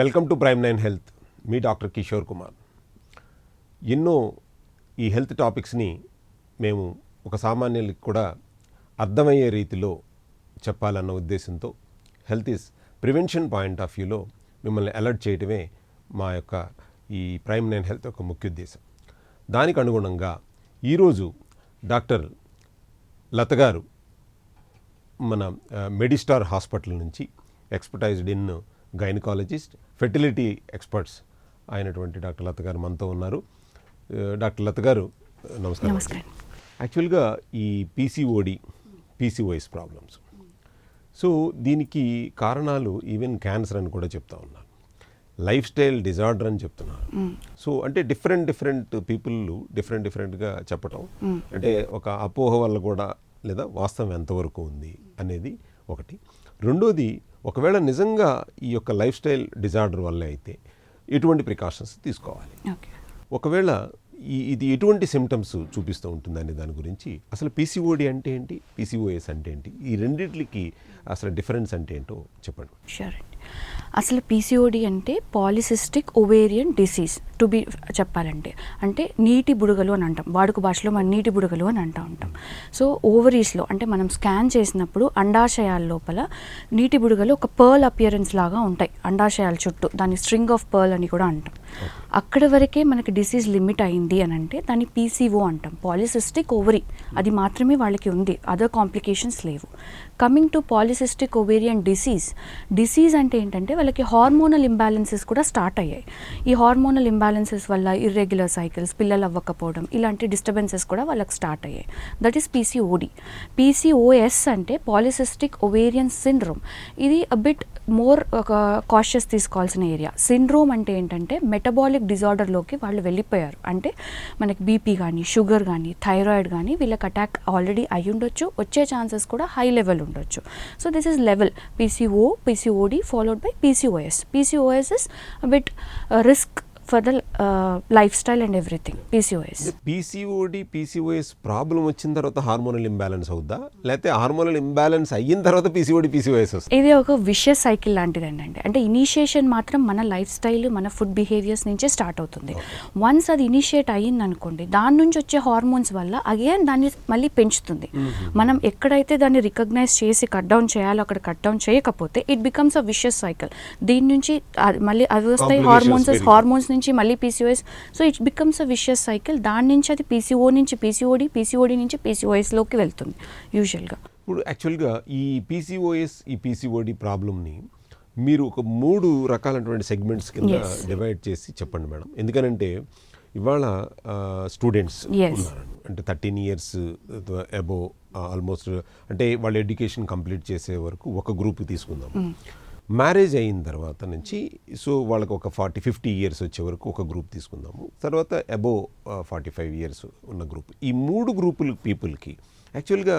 Welcome to prime nine health. Me doctor Kishore Kumar. ఎన్నో ఈ health టాపిక్స్ని మేము ఒక సామాన్యులకి కూడా అర్థమయ్యే రీతిలో చెప్పాలన్న ఉద్దేశంతో health is prevention point of వ్యూలో మిమ్మల్ని అలర్ట్ చేయటమే మా యొక్క ఈ ప్రైమ్ నైన్ హెల్త్ యొక్క ముఖ్య ఉద్దేశం. దానికి అనుగుణంగా ఈరోజు డాక్టర్ లత గారు మన మెడిస్టార్ హాస్పిటల్ నుంచి expertised in gynaecologist fertility experts అయినటువంటి డాక్టర్ లత గారు మనతో ఉన్నారు. డాక్టర్ లత గారు నమస్కారం. నమస్కారం. యాక్చువల్గా ఈ పీసీఓడి పీసీఓఎస్ ప్రాబ్లమ్స్ సో దీనికి కారణాలు ఈవెన్ క్యాన్సర్ అని కూడా చెప్తా ఉన్నారు లైఫ్ స్టైల్ డిజార్డర్ అని చెప్తున్నారు. సో అంటే డిఫరెంట్ డిఫరెంట్ పీపుల్ డిఫరెంట్ డిఫరెంట్గా చెప్పటం. అంటే ఒక అపోహ వల్ల కూడా లేదా వాస్తవం ఎంతవరకు ఉంది అనేది ఒకటి. రెండోది ఒకవేళ నిజంగా ఈ యొక్క లైఫ్ స్టైల్ డిజార్డర్ వల్లే అయితే ఎటువంటి ప్రికాషన్స్ తీసుకోవాలి. ఒకవేళ ఈ ఇది ఎటువంటి సిమ్టమ్స్ చూపిస్తూ ఉంటుందనే దాని గురించి. అసలు పీసీఓడి అంటే ఏంటి? పీసీఓఎస్ అంటే ఏంటి? ఈ రెండిట్లకి అసలు డిఫరెన్స్ అంటే ఏంటో చెప్పండి. అసలు పీసీఓడి అంటే polycystic ovarian disease to be చెప్పాలంటే. అంటే నీటి బుడగలు అని అంటాం. వాడుక భాషలో మనం నీటి బుడగలు అని అంటూ ఉంటాం. సో ఓవరీస్లో అంటే మనం స్కాన్ చేసినప్పుడు అండాశయాల లోపల నీటి బుడగలు ఒక పర్ల్ అపియరెన్స్ లాగా ఉంటాయి. అండాశయాల చుట్టూ. దాన్ని స్ట్రింగ్ ఆఫ్ పర్ల్ అని కూడా అంటాం. అక్కడ వరకే మనకి డిసీజ్ లిమిట్ అయింది అని అంటే దాన్ని పీసీఓ అంటాం. పాలిసిస్టిక్ ఓవరీ అది మాత్రమే వాళ్ళకి ఉంది. అదర్ కాంప్లికేషన్స్ లేవు. Coming to polycystic ovarian disease disease అంటే ఏంటంటే వాళ్ళకి హార్మోనల్ ఇంబ్యాలెన్సెస్ కూడా స్టార్ట్ అయ్యాయి. ఈ హార్మోనల్ ఇంబ్యాలెన్సెస్ వల్ల ఇర్రెగ్యులర్ సైకిల్స్ పిల్లలు అవ్వకపోవడం ఇలాంటి డిస్టర్బెన్సెస్ కూడా వాళ్ళకి స్టార్ట్ అయ్యాయి. దట్ ఈస్ పీసీఓడి పీసీఓఎస్ అంటే పాలిసిస్టిక్ ఒవేరియన్ సిండ్రోమ్ ఇది బిట్ మోర్ ఒక కాషియస్ తీసుకోవాల్సిన ఏరియా సిండ్రోమ్ అంటే ఏంటంటే మెటబాలిక్ డిజార్డర్లోకి వాళ్ళు వెళ్ళిపోయారు. అంటే మనకి బీపీ కానీ షుగర్ కానీ థైరాయిడ్ కానీ వీళ్ళకి అటాక్ ఆల్రెడీ అయి ఉండొచ్చు. వచ్చే ఛాన్సెస్ కూడా హై లెవెల్ ఉండొచ్చు. So this is level PCO PCOD followed by PCOS. PCOS is a bit uh, risk for the lifestyle and everything PCOS PCOD PCOS problem వచ్చిన తర్వాత హార్మోనల్ ఇంబ్యాలెన్స్ అవుద్దా? లేకపోతే hormonal imbalance అయిన తర్వాత PCOD PCOS వస్తుంది? ఇది ఒక విషయస్ సైకిల్ లాంటిదండి అండి. అంటే ఇనిషియేషన్ మాత్రం మన లైఫ్ స్టైల్ మన ఫుడ్ బిహేవియర్స్ నుంచే స్టార్ట్ అవుతుంది. వన్స్ అది ఇనిషియేట్ అయ్యింది అనుకోండి దాని నుంచి వచ్చే హార్మోన్స్ వల్ల అగైన్ దాన్ని మళ్ళీ పెంచుతుంది. మనం ఎక్కడైతే దాన్ని రికగ్నైజ్ చేసి కట్ డౌన్ చేయాలో అక్కడ కట్ డౌన్ చేయకపోతే it becomes a vicious cycle దీని నుంచి మళ్ళీ అవి వస్తాయి హార్మోన్స్. హార్మోన్స్ నుంచి మళ్ళీ PCOS so it becomes a vicious cycle దాని నుంచి అది పీసీఓ నుంచి పీసీఓడి పీసీఓడి నుంచి పీసీఓఎస్లోకి వెళ్తుంది యూజువల్గా ఇప్పుడు యాక్చువల్గా ఈ పీసీఓఎస్ ఈ పీసీఓడి ప్రాబ్లమ్ని మీరు ఒక మూడు రకాలైనటువంటి సెగ్మెంట్స్ కింద. డివైడ్ చేసి చెప్పండి మేడం. ఎందుకనంటే ఇవాళ స్టూడెంట్స్. ఉన్నారు. అంటే థర్టీన్ ఇయర్స్ అబో ఆల్మోస్ట్ అంటే వాళ్ళ ఎడ్యుకేషన్ కంప్లీట్ చేసే వరకు ఒక గ్రూప్ తీసుకుందాం. మ్యారేజ్ అయిన తర్వాత నుంచి సో వాళ్ళకి ఒక ఫార్టీ ఫిఫ్టీ ఇయర్స్ వచ్చే వరకు ఒక గ్రూప్ తీసుకుందాము. తర్వాత అబోవ్ ఫార్టీ ఫైవ్ ఇయర్స్ ఉన్న గ్రూప్. ఈ మూడు గ్రూపుల పీపుల్కి యాక్చువల్గా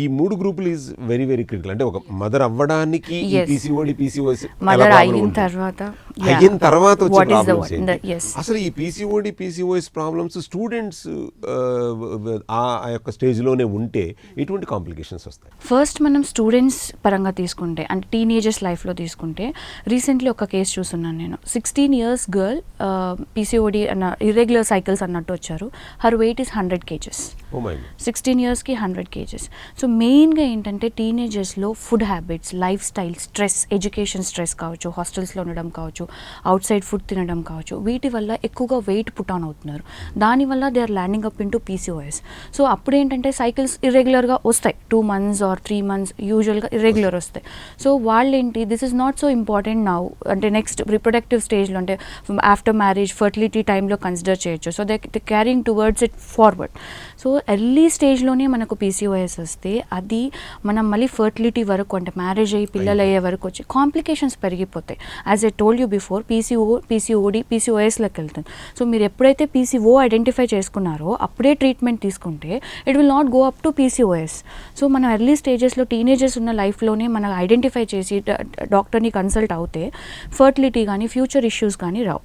ఈ మూడు గ్రూపులు ఈజ్ వెరీ వెరీ క్రిటికల్. అంటే ఒక మదర్ అవ్వడానికి. పీసీఓడి పీసీఓఎస్ మదర్ అయిన తర్వాత. అయిన తర్వాత వచ్చే ప్రాబ్లమ్స్. అసలు ఈ పీసీఓడి పీసీఓఎస్ ప్రాబ్లమ్స్ స్టూడెంట్స్ ఆ యొక్క స్టేజ్లోనే ఉంటే ఎటువంటి కాంప్లికేషన్స్ వస్తాయి. ఫస్ట్ మనం స్టూడెంట్స్ పరంగా తీసుకుంటే అంటే టీనేజర్స్ లైఫ్లో తీసుకుంటే రీసెంట్లీ ఒక కేసు చూస్తున్నాను నేను. సిక్స్టీన్ ఇయర్స్ గర్ల్ పీసీఓడి అన్న ఇర్రెగ్యులర్ సైకిల్స్ అన్నట్టు వచ్చారు. Her weight is hundred kgs sixteen ఇయర్స్కి హండ్రెడ్ కేజెస్ సో మెయిన్గా ఏంటంటే టీనేజర్స్లో food habits lifestyle stress education stress కావచ్చు హాస్టల్స్లో ఉండడం కావచ్చు అవుట్ సైడ్ ఫుడ్ తినడం కావచ్చు వీటి వల్ల ఎక్కువగా వెయిట్ పుట్ ఆన్ అవుతున్నారు. దానివల్ల they are landing up into PCOS so అప్పుడు ఏంటంటే సైకిల్స్ ఇర్రెగ్యులర్గా వస్తాయి. Two months or three months యూజువల్గా ఇర్రెగ్యులర్ వస్తాయి. సో వాళ్ళు ఏంటి this is not so important now అంటే నెక్స్ట్ రిప్రొడక్టివ్ స్టేజ్లో అంటే ఆఫ్టర్ మ్యారేజ్ ఫర్టిలిటీ టైంలో కన్సిడర్ చేయొచ్చు. So they caring towards it forward so early స్టేజ్లోనే మనకు పీసీఓఎస్ వస్తే అది మనం మళ్ళీ ఫర్టిలిటీ వరకు అంటే మ్యారేజ్ అయ్యి పిల్లలు అయ్యే వరకు వచ్చి కాంప్లికేషన్స్ పెరిగిపోతాయి. As I told you before PCO PCOD పీసీఓఎస్లోకి వెళ్తుంది. సో మీరు ఎప్పుడైతే పీసీఓ ఐడెంటిఫై చేసుకున్నారో అప్పుడే ట్రీట్మెంట్ తీసుకుంటే it will not go up to PCOS so మనం ఎర్లీ స్టేజెస్లో టీనేజర్స్ ఉన్న లైఫ్లోనే మనం ఐడెంటిఫై చేసి డాక్టర్ని కన్సల్ట్ అవుతే ఫర్టిలిటీ కానీ ఫ్యూచర్ ఇష్యూస్ కానీ రావు.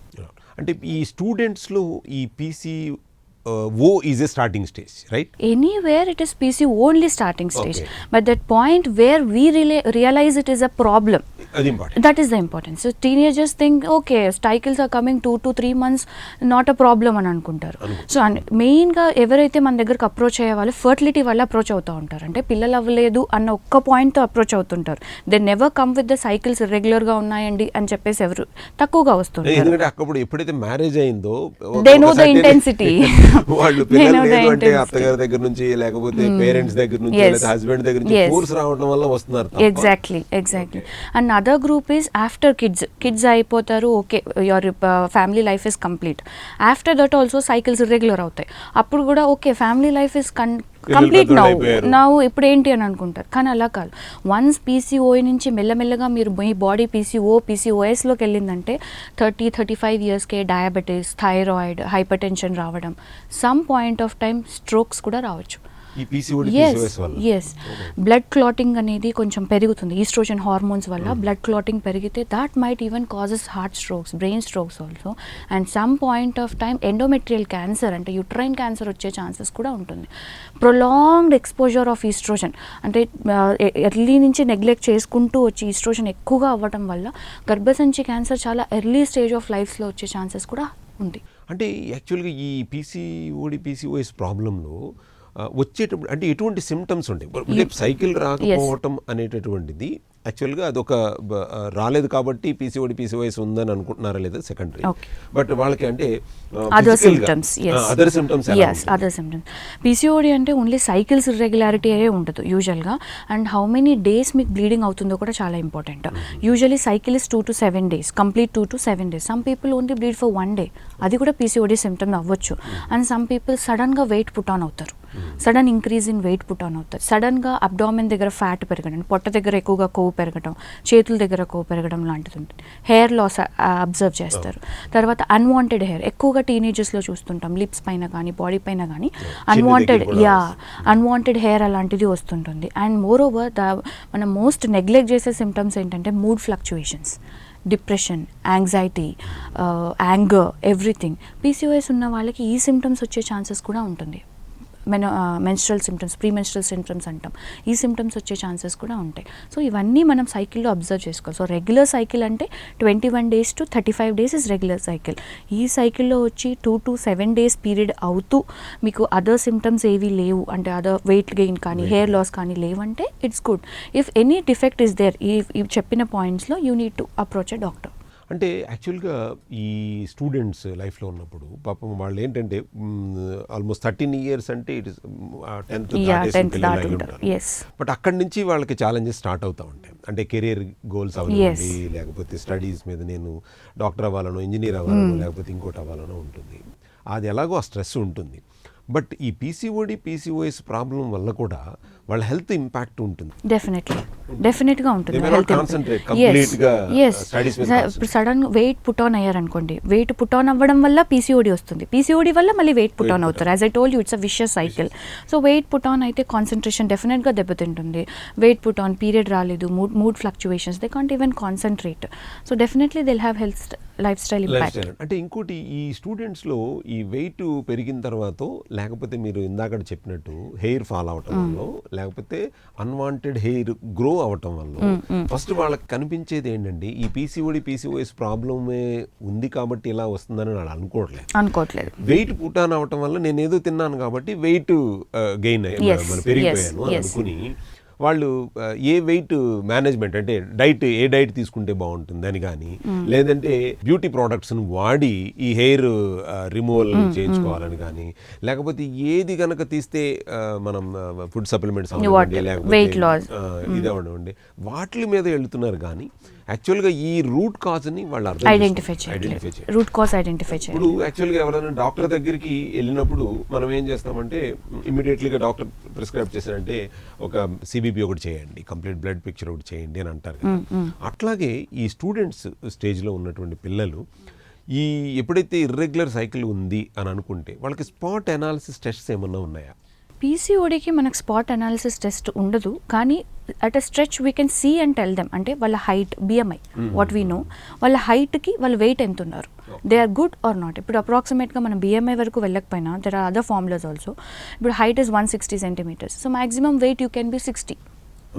అంటే ఈ స్టూడెంట్స్లో ఈ PC O is a starting stage right anywhere it is PC only starting stage. Okay. But that point where we realize it is a problem. అది important that is the importance so teenagers think okay cycles are coming two to three months not a problem అని అనుకుంటారు so మెయిన్గా ఎవరైతే మన దగ్గరకు approach అయ్యే వాళ్ళు fertility వల్ల అప్రోచ్ అవుతూ ఉంటారు అంటే పిల్లలు అవ్వలేదు అన్న ఒక్క పాయింట్తో అప్రోచ్ అవుతుంటారు they never come with the cycles రెగ్యులర్గా ఉన్నాయండి అని చెప్పేసి ఎవరు తక్కువగా వస్తుంటారు ఎందుకంటే అప్పుడు ఎప్పుడైతే మ్యారేజ్ అయిందో ఒక the certain- intensity. వాళ్ళు పిల్లలు లేదు అంటే. అత్తగారి దగ్గర నుంచి లేకపోతే పేరెంట్స్ దగ్గర నుంచి. లేదా హస్బెండ్ దగ్గర నుంచి. ఫోర్స్ రావడం వల్ల వస్తున్నారు. Exactly exactly and other group is after kids kids అయిపోతారు okay your family life is complete after that also cycles regular అవుతాయి అప్పుడు కూడా ఓకే ఫ్యామిలీ లైఫ్ ఇస్ కన్ కంప్లీట్ నవ్వు. నవ్వు ఇప్పుడు ఏంటి అని అనుకుంటారు. కానీ అలా కాదు. వన్స్ పీసీఓ నుంచి మెల్లమెల్లగా మీరు మీ బాడీ పీసీఓ పీసీఓఎస్లోకి వెళ్ళిందంటే థర్టీ థర్టీ ఫైవ్ ఇయర్స్కే డయాబెటీస్ థైరాయిడ్ హైపర్ టెన్షన్ రావడం. Some point of time strokes కూడా రావచ్చు. ఎస్ బ్లడ్ క్లాటింగ్ అనేది కొంచెం పెరుగుతుంది ఈస్ట్రోజన్ హార్మోన్స్ వల్ల. బ్లడ్ క్లాటింగ్ పెరిగితే that might even causes heart strokes brain strokes also and some point of time endometrial cancer అంటే uterine cancer వచ్చే ఛాన్సెస్ కూడా ఉంటుంది. ప్రొలాంగ్డ్ ఎక్స్పోజర్ ఆఫ్ ఈస్ట్రోజన్ అంటే ఎర్లీ నుంచి నెగ్లెక్ట్ చేసుకుంటూ వచ్చి ఈస్ట్రోజన్ ఎక్కువగా అవ్వడం వల్ల గర్భసంచి క్యాన్సర్ చాలా ఎర్లీ స్టేజ్ ఆఫ్ లైఫ్లో వచ్చే ఛాన్సెస్ కూడా ఉంది. అంటే యాక్చువల్గా ఈ పీసీఓడి పీసీఓఎస్ ప్రాబ్లంలో వచ్చేటప్పుడు అంటే ఎటువంటి సిమ్టమ్స్ ఉంటాయి సైకిల్ రాకపోవటం అనేటటువంటిది యాక్చువల్గా అదొక రాలేదు కాబట్టి పీసీఓడి పీసీఓఎస్ ఉందని అనుకుంటున్నారా లేదా సెకండరీ. బట్ వాళ్ళకి అంటే other symptoms other symptoms yes other symptoms PCOD అంటే ఓన్లీ సైకిల్స్ ఇర్రెగ్యులారిటీ అయ్యే ఉండదు యూజువల్గా అండ్ హౌ మెనీ డేస్ మీకు బ్లీడింగ్ అవుతుందో కూడా చాలా important usually cycle is two to seven days complete two to seven days some people only bleed for one day అది కూడా పీసీఓడి సిమ్టమ్ అవ్వచ్చు. అండ్ సమ్ పీపుల్ సడన్గా వెయిట్ పుట్ ఆన్ అవుతారు. Sudden increase in weight put on అవుతారు సడన్గా abdomen దగ్గర fat పెరగడం పొట్ట దగ్గర ఎక్కువగా కొవ్వు పెరగడం చేతుల దగ్గర కొవ్వు పెరగడం లాంటిది ఉంటుంది. హెయిర్ లాస్ అబ్జర్వ్ చేస్తారు. తర్వాత అన్వాంటెడ్ హెయిర్ ఎక్కువగా టీనేజర్స్లో చూస్తుంటాం. లిప్స్ పైన కానీ బాడీ పైన కానీ అన్వాంటెడ్ యా అన్వాంటెడ్ హెయిర్ అలాంటిది వస్తుంటుంది. అండ్ మోర్ ఓవర్ ద మనం మోస్ట్ నెగ్లెక్ట్ చేసే సిమ్టమ్స్ ఏంటంటే mood fluctuations depression anxiety anger everything PCOS ఉన్న వాళ్ళకి ఈ సిమ్టమ్స్ వచ్చే ఛాన్సెస్ కూడా ఉంటుంది. మెన menstrual symptoms pre menstrual symptoms అంటాం. ఈ సిమ్టమ్స్ వచ్చే ఛాన్సెస్ కూడా ఉంటాయి. సో ఇవన్నీ మనం సైకిల్లో అబ్జర్వ్ చేసుకోవాలి. సో రెగ్యులర్ సైకిల్ అంటే twenty one days to thirty five days is regular cycle ఈ సైకిల్లో వచ్చి two to seven days period అవుతూ మీకు అదర్ సిమ్టమ్స్ ఏవి లేవు. అంటే అదర్ వెయిట్ గెయిన్ కానీ హెయిర్ లాస్ కానీ లేవంటే it's good if any defect is there ఈ చెప్పిన పాయింట్స్లో you need to approach a doctor అంటే యాక్చువల్గా ఈ స్టూడెంట్స్ లైఫ్లో ఉన్నప్పుడు పాపం వాళ్ళు ఏంటంటే ఆల్మోస్ట్ థర్టీన్ ఇయర్స్ అంటే ఇట్ ఇస్ టెన్త్ బట్ అక్కడి నుంచి వాళ్ళకి ఛాలెంజెస్ స్టార్ట్ అవుతూ ఉంటాయి. అంటే కెరీర్ గోల్స్ అవ్వాలి లేకపోతే స్టడీస్ మీద నేను డాక్టర్ అవ్వాలనో ఇంజనీర్ అవ్వాలనో లేకపోతే ఇంకోటి అవ్వాలనో ఉంటుంది. అది ఎలాగో ఆ స్ట్రెస్ ఉంటుంది. బట్ ఈ పీసీఓడి పీసీఓఎస్ ప్రాబ్లం వల్ల కూడా వాళ్ళ హెల్త్ ఇంపాక్ట్ ఉంటుంది. డెఫినెట్లీ డెఫినెట్గా ఉంటుంది. ఇప్పుడు సడన్ వెయిట్ పుట్ ఆన్ అయ్యారనుకోండి వెయిట్ పుట్ ఆన్ అవ్వడం వల్ల పీసీఓడి వస్తుంది. పీసీఓడి వల్ల మళ్ళీ వెయిట్ పుట్ ఆన్ అవుతారు. As I told you it's a vicious cycle so weight put on అయితే కాన్సన్ట్రేషన్ డెఫినెట్గా దెబ్బతింటుంది. వెయిట్ పుట్ ఆన్ పీరియడ్ రాలేదు. Mood mood fluctuations they can't even concentrate so definitely will have health lifestyle impact అంటే ఇంకోటి ఈ స్టూడెంట్స్లో ఈ wait పెరిగిన తర్వాత లేకపోతే మీరు ఇందాక చెప్పినట్టు హెయిర్ ఫాల్ అవటం వల్ల లేకపోతే అన్వాంటెడ్ హెయిర్ గ్రో అవటం వల్ల ఫస్ట్ వాళ్ళకి కనిపించేది ఏంటంటే ఈ పీసీఓడి పీసీఓఎస్ ప్రాబ్లమే ఉంది కాబట్టి ఇలా వస్తుందని వాళ్ళు అనుకోవట్లేదు. అనుకోవట్లేదు. వెయిట్ పుటాన్ అవటం వల్ల నేను ఏదో తిన్నాను కాబట్టి వెయిట్ గెయిన్ పెరిగిపోయాను. అనుకుని వాళ్ళు ఏ వెయిట్ మేనేజ్మెంట్ అంటే డైట్ ఏ డైట్ తీసుకుంటే బాగుంటుంది అని కానీ లేదంటే బ్యూటీ ప్రోడక్ట్స్ని వాడి ఈ హెయిర్ రిమూవల్ చేయించుకోవాలని కానీ లేకపోతే ఏది కనుక తీస్తే మనం ఫుడ్ సప్లిమెంట్స్ loss. ఇది అవ్వండి వాటి మీద వెళ్తున్నారు కానీ యాక్చువల్గా ఈ రూట్ కాజ్ని వాళ్ళు అర్థం ఐడెంటిఫై చేయాలి. రూట్ కాజ్ ఐడెంటిఫై చేయాలి ఇప్పుడు యాక్చువల్గా ఎవరైనా డాక్టర్ దగ్గరికి వెళ్ళినప్పుడు మనం ఏం చేస్తామంటే ఇమీడియట్లీగా డాక్టర్ ప్రిస్క్రైబ్ చేశారంటే ఒక సిబిపి ఒకటి చేయండి కంప్లీట్ బ్లడ్ పిక్చర్ ఒకటి చేయండి అని అంటారు కదా. అట్లాగే ఈ స్టూడెంట్స్ స్టేజ్లో ఉన్నటువంటి పిల్లలు ఈ ఎప్పుడైతే ఇర్రెగ్యులర్ సైకిల్ ఉంది అని అనుకుంటే వాళ్ళకి స్పాట్ అనాలిసిస్ టెస్ట్స్ ఏమన్నా ఉన్నాయా? పీసీఓడికి మనకు స్పాట్ అనాలిసిస్ టెస్ట్ ఉండదు కానీ at a stretch we can see and tell them అంటే వాళ్ళ height BMI what we know వాళ్ళ హైట్కి వాళ్ళ వెయిట్ ఎంత ఉన్నారు? They are good or not ఇప్పుడు అప్రాక్సిమేట్గా మనం బిఎంఐ వరకు వెళ్ళకపోయినా there are other formulas also ఇప్పుడు height is one sixty centimetres so maximum weight you can be sixty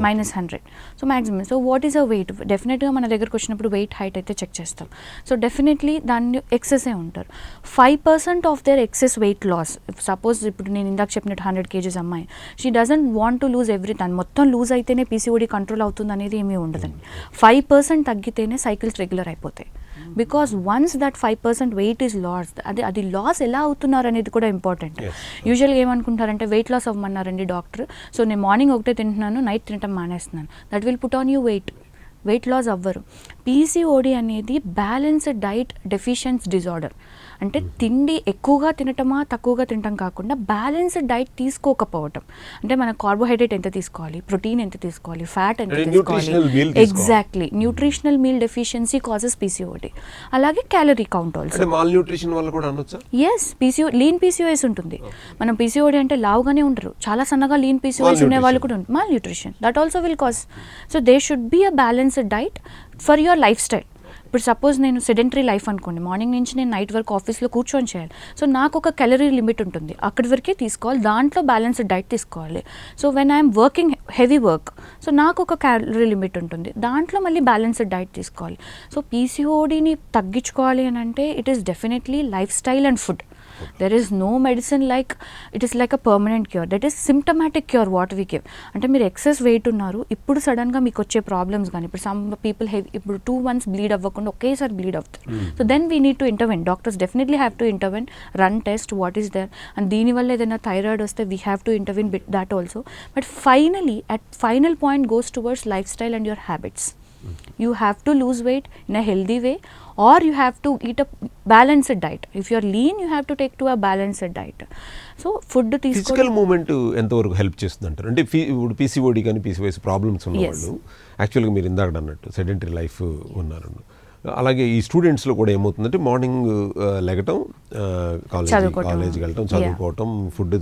minus hundred so maximum so what is a weight డెఫినెట్గా మన దగ్గరకు వచ్చినప్పుడు వెయిట్ హైట్ అయితే చెక్ చేస్తాం. సో డెఫినెట్లీ దాన్ని ఎక్సెసే ఉంటారు. Five percent of their excess weight loss suppose ఇప్పుడు నేను ఇందాక చెప్పినట్టు హండ్రెడ్ కేజీస్ అమ్మాయి. She doesn't want to lose every దాన్ని మొత్తం లూజ్ అయితేనే పీసీఓడి కంట్రోల్ అవుతుంది అనేది ఏమీ ఉండదండి. ఫైవ్ పర్సెంట్ తగ్గితేనే సైకిల్స్ రెగ్యులర్ అయిపోతాయి. Because once that five percent weight is loss అది అది లాస్ ఎలా అవుతున్నారు అనేది కూడా ఇంపార్టెంట్. యూజువల్గా ఏమనుకుంటారంటే వెయిట్ లాస్ అవ్వమన్నారండి డాక్టర్ సో నేను మార్నింగ్ ఒకటే తింటున్నాను నైట్ తినటం మానేస్తున్నాను. That will put on you weight weight loss అవ్వరు. పీసీఓడి అనేది బ్యాలెన్స్డ్ డైట్ డెఫిషియన్స్ డిజార్డర్ అంటే తిండి ఎక్కువగా తినటమా తక్కువగా తినటం కాకుండా బ్యాలెన్స్డ్ డైట్ తీసుకోకపోవటం. అంటే మన కార్బోహైడ్రేట్ ఎంత తీసుకోవాలి ప్రోటీన్ ఎంత తీసుకోవాలి ఫ్యాట్ ఎంత తీసుకోవాలి. Exactly nutritional meal deficiency causes PCOD అలాగే క్యాలరీ కౌంట్ ఆల్సో అంటే మాల్ న్యూట్రిషన్ వల్ల కూడా అనొచ్చా? ఎస్ పీసీఓ లీన్ పీసీఓఎస్ ఉంటుంది. మనం పీసీఓడి అంటే లావుగానే ఉంటారు చాలా సన్నగా లీన్ పీసీఓఎస్ ఉండే వాళ్ళు కూడా ఉంటుంది malnutrition that also will cause so they should be a balanced diet for your lifestyle. ఇప్పుడు సపోజ్ నేను సెడెంటరీ లైఫ్ అనుకోండి. మార్నింగ్ నుంచి నేను నైట్ వరకు ఆఫీస్లో కూర్చొని చేయాలి. సో నాకు ఒక క్యాలరీ లిమిట్ ఉంటుంది. అక్కడి వరకే తీసుకోవాలి. దాంట్లో బ్యాలెన్స్డ్ డైట్ తీసుకోవాలి. So when I'm working heavy work so నాకు ఒక క్యాలరీ లిమిట్ ఉంటుంది. దాంట్లో మళ్ళీ బ్యాలెన్స్డ్ డైట్ తీసుకోవాలి. సో పీసీఓడిని తగ్గించుకోవాలి అని అంటే it is definitely lifestyle and food there is no medicine like it is like a permanent cure that is symptomatic cure what we give అంటే మీరు ఎక్సెస్ వెయిట్ ఉన్నారు ఇప్పుడు సడన్గా మీకు వచ్చే ప్రాబ్లమ్స్ కానీ ఇప్పుడు సమ్ పీపుల్ హెవీ ఇప్పుడు టూ మంత్స్ బ్లీడ్ అవ్వకుండా ఒకేసారి బ్లీడ్ అవుతారు. So then we need to intervene doctors definitely have to intervene run test what is there and దీనివల్ల ఏదైనా థైరాయిడ్ వస్తే we have to intervene bit that also but finally at final point goes towards lifestyle and your habits you have to lose weight in a healthy way or you have to eat a balanced diet if you're lean you have to take to a balanced diet so food physical movement ఎంతవరకు help చేస్తుంది అంటారు అంటే ఇప్పుడు PCOD కానీ PCOS problems ఉన్న యాక్చువల్గా మీరు ఇందాక అన్నట్టు సెడెంటరీ లైఫ్ ఉన్నారు అలాగే ఈ స్టూడెంట్స్లో కూడా ఏమవుతుందంటే మార్నింగ్ లెగటం కాలేజ్. కాలేజ్కి వెళ్ళటం. చదువుకోవటం ఫుడ్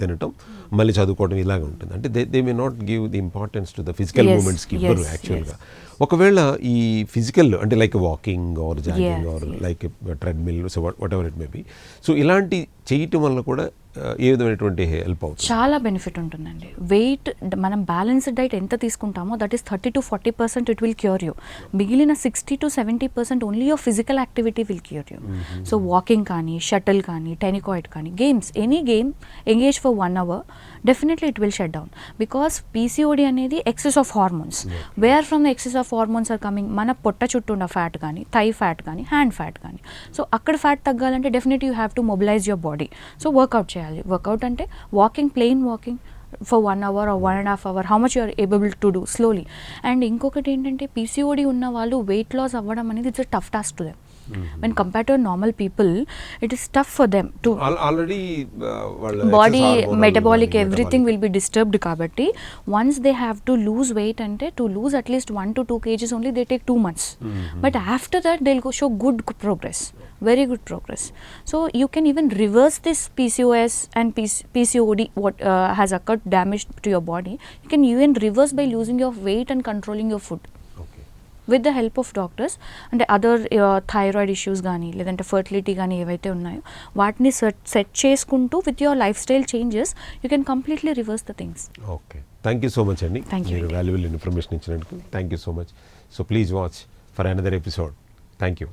తినటం మళ్ళీ చదువుకోవటం ఇలాగ ఉంటుంది అంటే they they may not give the importance to the physical మూమెంట్స్కి ఇవ్వరు యాక్చువల్గా ఒకవేళ ఈ ఫిజికల్ అంటే like walking or jogging or. Like treadmill so whatever it may be so ఇలాంటి చేయటం వల్ల కూడా ఏ విధమైనటువంటి హెల్ప్ అవుతుంది? చాలా బెనిఫిట్ ఉంటుందండి. వెయిట్ మనం బ్యాలెన్స్డ్ డైట్ ఎంత తీసుకుంటామో that is thirty to forty percent it will cure you మిగిలిన sixty to seventy percent only your physical activity will cure you so walking కానీ షటిల్ కానీ టెనికాయిడ్ కానీ games any game engage for one hour definitely it will shut down because PCOD అనేది excess of hormones where from the excess of hormones are coming మన పొట్ట చుట్టూ ఉన్న fat కానీ thigh fat కానీ హ్యాండ్ ఫ్యాట్ కానీ సో అక్కడ fat తగ్గాలంటే definite you have to mobilize your body so workout చేయాలి. వర్కౌట్ అంటే walking plain walking for one hour or one and half hour how much you are able to do slowly and ఇంకొకటి ఏంటంటే PCOD ఉన్న వాళ్ళు weight loss అవ్వడం అనేది it's tough task to them Mm -hmm. When compared to normal people, it is tough for them to Al already uh, well, body metabolic everything metabolic. will be disturbed. Kabatti once they have to lose weight and eh, to lose at least one to two kgs only they take two months. Mm -hmm. But after that they'll go show good progress, very good progress. So you can even reverse this PCOS and PC PCOD what uh, has occurred damage to your body. You can even reverse by losing your weight and controlling your food. With the help of doctors అంటే other thyroid issues కానీ లేదంటే fertility కానీ ఏవైతే ఉన్నాయో వాటిని set set చేసుకుంటూ with your lifestyle changes you can completely reverse the things okay thank you so much అండి మీరు Andy. వాల్యుబుల్ ఇన్ఫర్మేషన్ ఇచ్చినందుకు. Thank you so much so please watch for another episode thank you